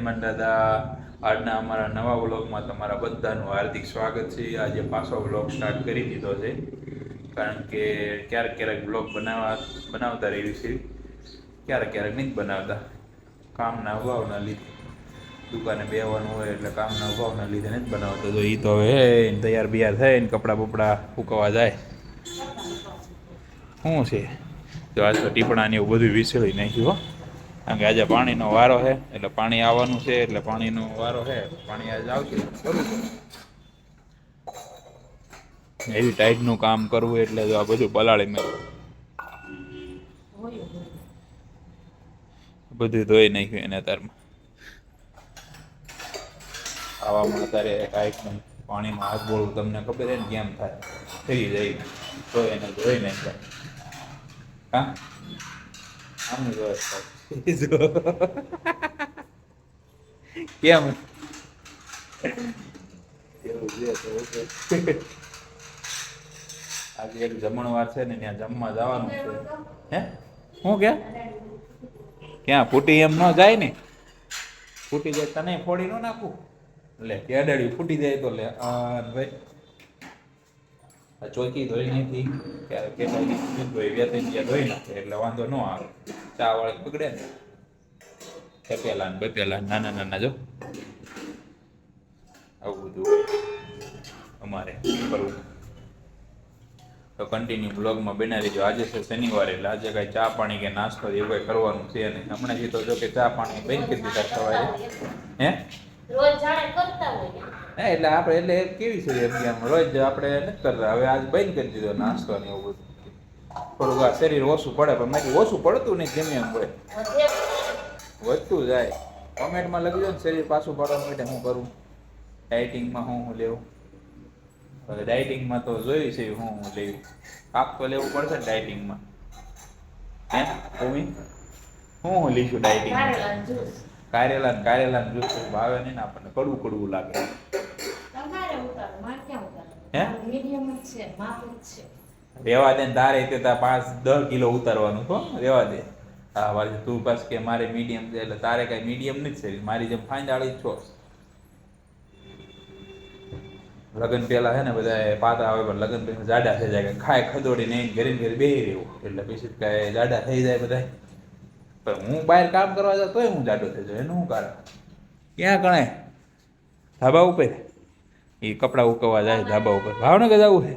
દાદા આજના અમારા નવા વ્લોગમાં તમારા બધાનું હાર્દિક સ્વાગત છે. આજે પાછો વ્લોગ સ્ટાર્ટ કરી દીધો છે. કારણ કે ક્યારેક ક્યારેક વ્લોગ બનાવવા બનાવતા રહ્યું છે ક્યારેક ક્યારેક નહીં બનાવતા. કામના અભાવના લીધે. દુકાને બેવાનું હોય એટલે કામના અભાવના લીધે નથી બનાવતો. તો એ તો હવે તૈયાર બિયાર થઈને કપડાં બપડા ફૂકવા જાય. શું છે? જો આજ તો ટીપણાને એવું બધું વિસળી નાખ્યું હો. કારણ કે આજે પાણીનો વારો છે, એટલે પાણી આવવાનું છે, એટલે પાણીનો વારો છે, પાણી આજે આવશે. પડે. એવી ટાઈટનું કામ કરવું એટલે આ બધું પલાળી મેં. બધું ધોઈ નાખ્યું એને તારમાં આવામાં અત્યારે નહીં. પાણીમાં હાથ બોળવું તમને ખબર છે ને કેમ થાય. થઈ જાય. તો એને ધોઈ નાખ્યા. હા? આમ જો. કેમ. આજે એક જમણવાર છે ને ત્યાં જમવા જવાનું છે હે શું કે ક્યાં ફૂટી એમ ન જાય ને ફૂટી જાય તને ફોડી ન નાખું લે કેડડી ફૂટી જાય તો લે આ ભાઈ આ ચોકી ધોઈ નાખી ક્યારે કેટલા ધોઈ વેતી ધોઈ નાખે એટલે વાંધો ન આવે ચા વાળી બગડે ને? પેપેલા ને બપેલા નાના નાના જો. આવું બધું અમારે કરવું. તો કન્ટિન્યુ બ્લોગમાં બનાવી દેજો. આજે છે શનિવાર એટલે આજે કાંઈ ચા પાણી કે નાસ્તો એવું કઈ કરવાનું છે નહીં. હમણાંથી તો જો કે ચા પાણી બંધ કરી દીધા સવારે. હે? રોજ જાણે કરતા હોય. હા એટલે આપણે એટલે કેવી છે એમ રોજ આપણે નથી કરતા. હવે આજ બંધ કરી દીધો નાસ્તો ને એવું બધું. થોડુંક આ શરીર ઓછું પડે પણ મેં ઓછું પડતું નહીં જેમ એમ હોય. વધતું જાય. કોમેન્ટમાં લખી દો ને શરીર પાછું પાડવા માટે હું કરું. ડાયટિંગમાં હું હું લેવું? હવે ડાયટિંગમાં તો જોયું છે હું હું લેવું. કાપ તો લેવું પડશે ને ડાયટિંગમાં હે ભૂમિ? હું હું લઈશું ડાયટિંગ કારેલા કારેલા જ્યુસ ભાવે નહીં ને આપણને કડવું કડવું લાગે. માર હે? મીડિયમ છે માપ છે. રેવા દે તારે તે પાંચ, દસ કિલો ઉતારવાનું, હો, રેવા દે. હા વાલી તું પાસ કે મારે મીડિયમ છે, એટલે તારે કઈ મીડિયમ નથી શરીર. મારી જેમ ફાંદાળી છો. લગ્ન પહેલા છે ને બધા પાતા આવે પણ લગ્ન પછી જાડા થઈ જાય ખાય ખદોડીને ઘરે ઘરે બેહી રહેવું. એટલે પછી કાંઈ જાડા થઈ જાય બધા પણ હું બહાર કામ કરવા જાઉં, તોય હું જાડો થઈ જાઉં. એનું શું કારણ? ક્યાં કણાય ધાબા ઉપર? એ કપડાં ઉકવવા જાય, ધાબા ઉપર. ભાવનગર જવું છે.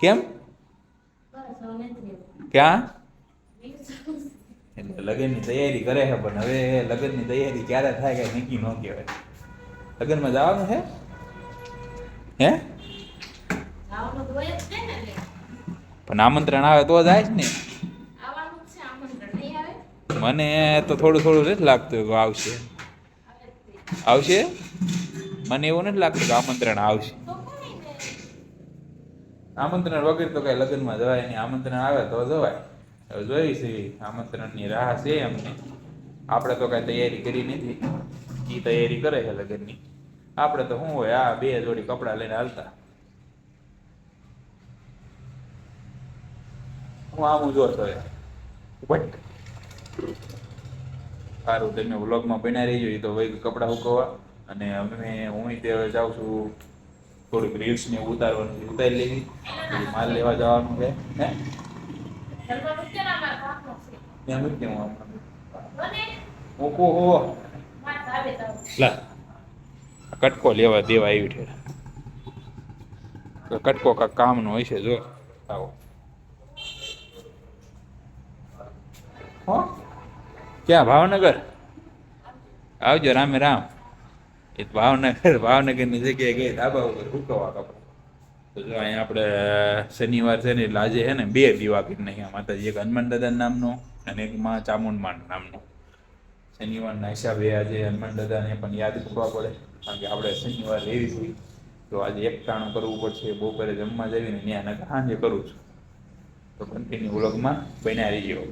કેમ બસ હવે નથી રહેવું. ક્યાં? એટલે લગ્નની તૈયારી કરે છે, પણ હવે લગ્નની તૈયારી ક્યારે થાય કઈ નક્કી ન કહેવાય. લગ્નમાં જવાનું છે? હે. પણ આમંત્રણ આવે તો જાય જ ને. મને તો થોડું થોડું નથી લાગતું કે આવશે. આવશે? મને એવું નથી લાગતું કે આમંત્રણ આવશે. આમંત્રણ વગર તો કઈ લગ્નમાં જવાય નહીં. આમંત્રણ આવે તો જવાય. હવે જોઈ છે, આમંત્રણની રાહ છે એમને. આપણે તો કઈ તૈયારી કરી નથી. એ તૈયારી કરે છે લગ્નની. આપણે તો શું હોય, આ બે જોડી કપડાં લઈને હાલતા. હું આમ જો છો વટ સારું, તમે વ્લોગમાં બનાવી રહીજો એ તો વહી કપડાં સુકવવા. અને અમે હું તે જાઉં છું. થોડીક રીલ્સ ને ઉતારવાની ઉતારી લેવી. પછી માલ લેવા જવાનું છે. હે? કટકો લેવા દેવા આવી છે. કટકો કાંક કામનો હોય છે, જો. આવો. હો? ક્યાં? ભાવનગર? આવજો, રામે રામ. એ ભાવનગર ભાવનગરની જગ્યાએ ગઈ, ધાબા ઉપર સુકવવા કપડા તો જો અહીંયા આપણે શનિવાર છે ને, એટલે આજે છે ને બે દીવા કરી નાખ્યા માતાજી, એક હનુમાન દાદા નામનો અને એક માં ચામુંડમાં નામનો. શનિવારના હિસાબે આજે હનુમાન દાદાને પણ યાદ કરવા પડે, કારણ કે આપણે શનિવાર લેવી છે. તો આજે એક ટાણું કરવું પડશે, બપોરે જમવા જઈને ત્યાં સાંજે કરું છું. તો કન્ટિન્યુ વ્લોગમાં બન્યા રહીજો.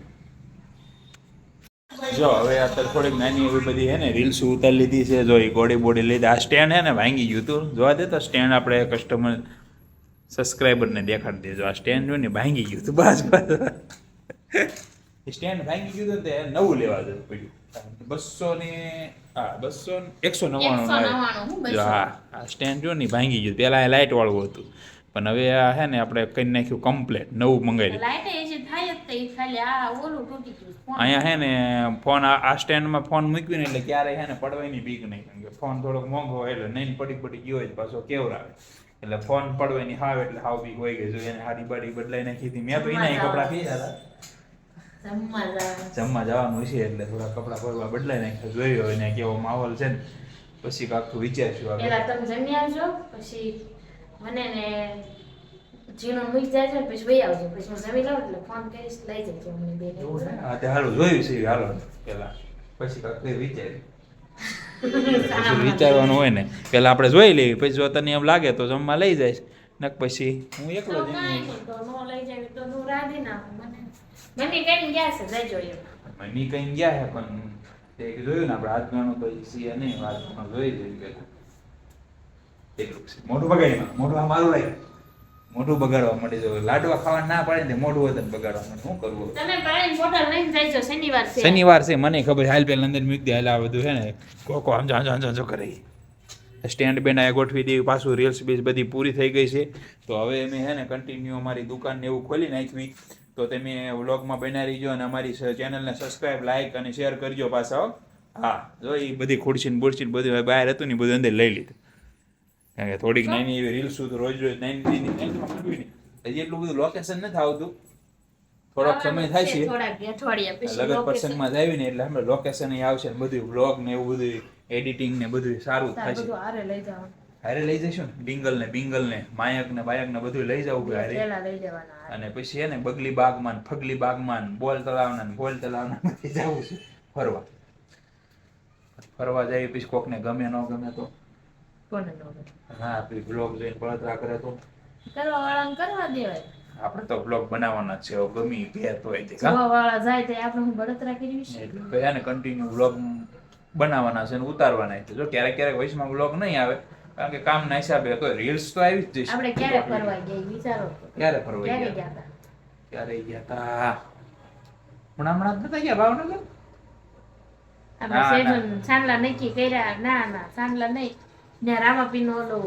જો હવે અત્યારે થોડીક નાની એવી બધી હે ને રીલ્સ ઉતારી લીધી છે જો એ ગોડી બોડી લીધી. આ સ્ટેન્ડ હે ને ભાંગી ગયું હતું. જોવા દે તો સ્ટેન્ડ આપણે કસ્ટમર સબસ્ક્રાઈબરને દેખાડી દેજો. આ સ્ટેન્ડ જો ને ભાંગી ગયું હતું. બસ બસ સ્ટેન્ડ ભાંગી ગયું હતું ને તે નવું લેવા જવું પડ્યું. બસો ને હા બસો એકસો નવ્વાણું. હા આ સ્ટેન્ડ જો ને ભાંગી ગયું. પેલા એ લાઇટ વાળું હતું. પણ હવે આ હે ને આપણે કરી નાખ્યું કમ્પ્લેટ નવું મંગાવી. અહીંયા હે ને ફોન આ સ્ટેન્ડમાં ફોન મૂક્યું ને એટલે ક્યારે હે ને પડવાની બીક નહીં કારણ કે ફોન થોડોક મોંઘો હોય એટલે નહીં પડી પડી ગયો હોય પાછો પાછો કેવરાવે એટલે ફોન પડવાની હાવ એટલે હાવ બીક હોય ગઈ જો એને હારી બારી બદલાઈ નાખી હતી. મેં તો એના કપડાં પીધા હતા. જમવા જવાનું. છે એટલે થોડા કપડાં પડવા બદલાઈ નાખ્યા. જોયું હોય ને કેવો માહોલ છે ને. પછી કાકું વિચારશું પેલા તમે જમી આવજો પછી મને ને જીનો મૂકી જાજો ને પછી વહી આવજો. પછી હું જમી લઉં એટલે ફોન કરીશ લઈ જજો અમને બે એવું છે હા તે હાલો જોયું છે હાલો પેલા. પછી કાંકું વિચાર્યું. પછી વિચારવાનું હોય ને. પેલા આપણે જોઈ લઈએ પછી જો તને એમ લાગે તો જમવા લઈ જઈશ. નક પછી હું એકલો કાંઈ મને મમ્મી કઈ ગયા છે જજો એમ. મમ્મી કઈ ગયા હે પણ તે જોયું ને આપણે હાથ ગણું તો સી નહીં વાત જોઈ જોયું પેલા. એટલું છે. મોઢું બગાડી મોઢું આ મારું રહી મોઢું બગાડવા માટે જો લાડવા ખાવા ના પડે ને તે મોઢું વતન બગાડવા માંડે. શું કરવું તમે પાણી બોટલ લઈને જજો શનિવાર છે. શનિવાર છે મને ખબર હાલ પેલા અંદર મૂકી દે હાલ આ બધું છે ને. કોકો આમ જાં જાં જાં કરે. સ્ટેન્ડ બેન્ડ આ ગોઠવી દેવી પાછું રીલ્સ બીલ્સ બધી પૂરી થઈ ગઈ છે. તો હવે અમે હે ને કન્ટિન્યુ અમારી દુકાન ને એવું ખોલી નાખવી. તો તમે વ્લોગમાં બનાવી રહીજો અને અમારી ચેનલને સબસ્ક્રાઇબ લાઇક અને શેર કરજો પાછા હા. જો એ બધી ખુરશી ને બુરશી બધું બહાર હતું ને બધું અંદર લઈ લીધું. કારણ કે? થોડીક નાની એવી રીલ્સ તો રોજ રોજ નાની નાની હજી એટલું બધું લોકેશન નથી આવતું. થોડોક સમય થાય છે લગન પ્રસંગમાં જ આવી ને એટલે આપણે લોકેશન આવશે ને બધું બ્લોગ ને એવું બધું એડિટિંગ ને બધું સારું થાય છે હારે લઈ જઈશું ને? બિંગલ ને બિંગલ ને માયક ને બાયક ને બધું લઈ જવું હારે. અને પછી એને ને બગલી બાગમાં ફગલી બાગમાં બોલ તળાવના બોલ તળાવના બધી જવું છે ફરવા. ફરવા જાય પછી કોકને ગમે ન ગમે તો. કોને હા પછી બ્લોગ જોઈને બળતરા કરે તો. કરવા વાળાને કરવા દેવાય. આપણે તો બ્લોગ બનાવવાના છે ગમી ભેત હોય તે જોવા વાળા જાય તો આપણે હું બળતરા કરી છે એટલે કયા ને કન્ટિન્યુ બ્લોગ બનાવવાના છે અને ઉતારવાના છે. જો ક્યારેક ક્યારેક વયસમાં બ્લોગ નહીં આવે કારણ કે કામ ના હિસાબે તો રીલ્સ તો આવી જ જશે. આપણે ક્યારે ફરવા ગયા વિચારો. ક્યારે ફરવા ક્યારે ગયા ગયા હતા ક્યારે ગયા હમણાં હમણાં નતા ગયા ભાવનગર? આપણે સેજન ચાંદલા નક્કી કર્યા. ના ના ચાંદલા નહીં. ને રામાપીનો ઓલો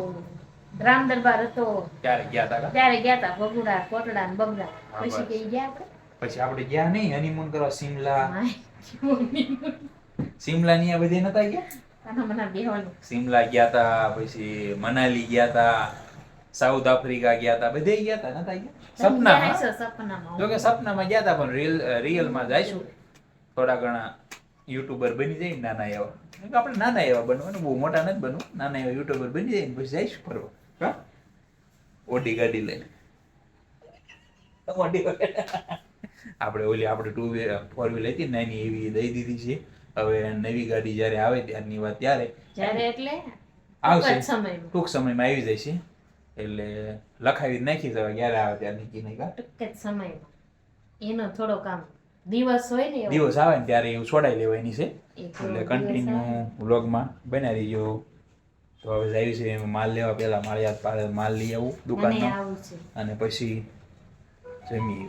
રામ દરબાર હતો. ત્યારે ગયા હતા ત્યારે ગયા હતા બગુડા કોટડા ને બગડા પછી. કઈ ગયા આપણે? પછી આપણે ગયા નહીં હનીમૂન કરવા સિમલા સિમલા ની આ બધે નતા ગયા? સિમલા ગયા હતા પછી મનાલી ગયા તા સાઉથ આફ્રિકા ગયા તા બધે ગયા તા નતા ગયા? સપનામાં? સપનામાં? જો કે સપનામાં ગયા તા પણ રિયલ રિયલમાં જઈશું. થોડા ઘણા યુટ્યુબર બની જાય નાના એવા. કે આપણે નાના એવા બનવાનું બહુ મોટા નથી બનવું. નાના એવા યુટ્યુબર બની જાય પછી જઈશ ફરવા. હા? ઓડી ગાડી લઈને. ઓડી આપણે ઓલી આપણે ટુ વ્હીલર ફોર વ્હીલર હતી નાની એવી દઈ દીધી છે. હવે નવી ગાડી જ્યારે આવે ત્યારની વાત ત્યારે. જ્યારે એટલે? આવશે. ટૂંક સમયમાં. આવી જાય આવી જશે એટલે લખાવી નાખી હવે ક્યારે આવે ત્યારે નીકળી નહીં ટૂંક જ સમયમાં. એનો થોડો કામ દિવસ હોય ને દિવસ આવે ને ત્યારે એવું છોડાઈ લેવાની છે. એટલે કન્ટિન્યુ વ્લોગમાં બનાવી રહીજો તો હવે જાય છે માલ લેવા પહેલા માળિયાત પાસે માલ લઈ આવું છે. અને પછી જમીએ.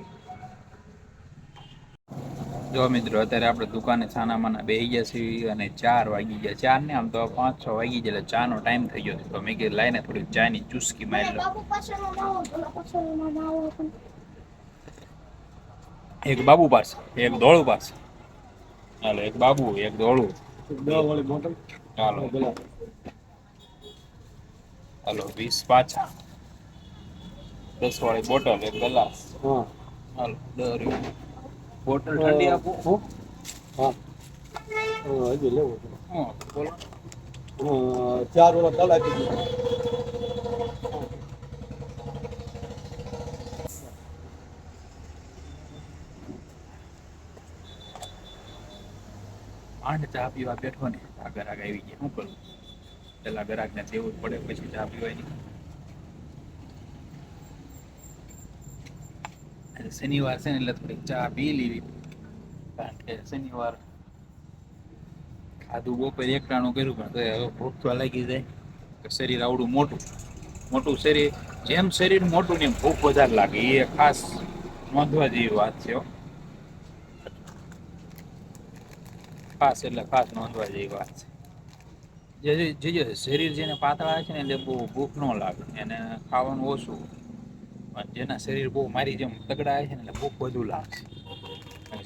જો મિત્રો અત્યારે આપણે દુકાને છાના માના બેસી ગયા છીએ અને ચાર વાગી ગયા. ચાર ને આમ તો પાંચ છ વાગી ગયા એટલે ચાનો ટાઈમ થઈ ગયો તો મેં કીધું લાઈને થોડીક ચાની ચુસ્કી મારી લો બાબુ પાછળનો માવો પેલા પાછળનો માવો પણ એક બાબુ પાસે એક ધોળું પાસે. હાલો એક બાબુ એક ધોળું દવા વાળી બોટલ. હાલો. હાલો વીસ પાછા. દસ વાળી બોટલ એક ગ્લાસ. હાલો દર બોટલ ઠંડી આપો. હું? હજી લેવો હા, ચાર વાળા ચાલ ચા પીવા બેઠો ને આ ગ્રાહક આવી ગયા. શું કરું? પેલા ગ્રાહક ને દેવું પડે, પછી ચા પીવાની. શનિવાર છે ને, એટલે થોડીક ચા પી લેવી. કારણ કે શનિવાર ખાધું બપોરે એકટાણું કર્યું, પણ તો હવે ભૂખ તો લાગી જાય. શરીર આવડું મોટું. મોટું શરીર, જેમ શરીર મોટું ને એમ ભૂખ વધારે લાગે. એ ખાસ નોંધવા જેવી વાત છે હો. ખાસ એટલે ખાસ નોંધવા જેવી વાત છે. જે જે જે શરીર જેને પાતળા છે ને એટલે બહુ ભૂખ ન લાગે. એને ખાવાનું ઓછું અને જેના શરીર બહુ મારી જેમ તગડા છે ને એટલે ભૂખ વધુ લાગશે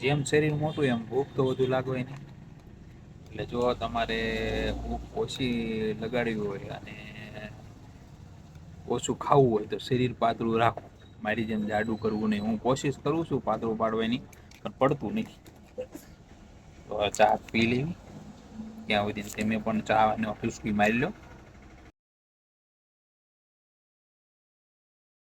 જેમ શરીર મોટું એમ ભૂખ તો વધુ લાગે નહીં એટલે જો તમારે ભૂખ ઓછી લગાડવી હોય અને ઓછું ખાવું હોય તો શરીર પાતળું રાખો. મારી જેમ જાડું કરવું નહીં. હું કોશિશ કરું છું પાતળું પાડવાની, પણ પડતું નથી. તો ચા પી લેવી ત્યાં સુધી તમે પણ ચા અને ફિસકી મારી લો.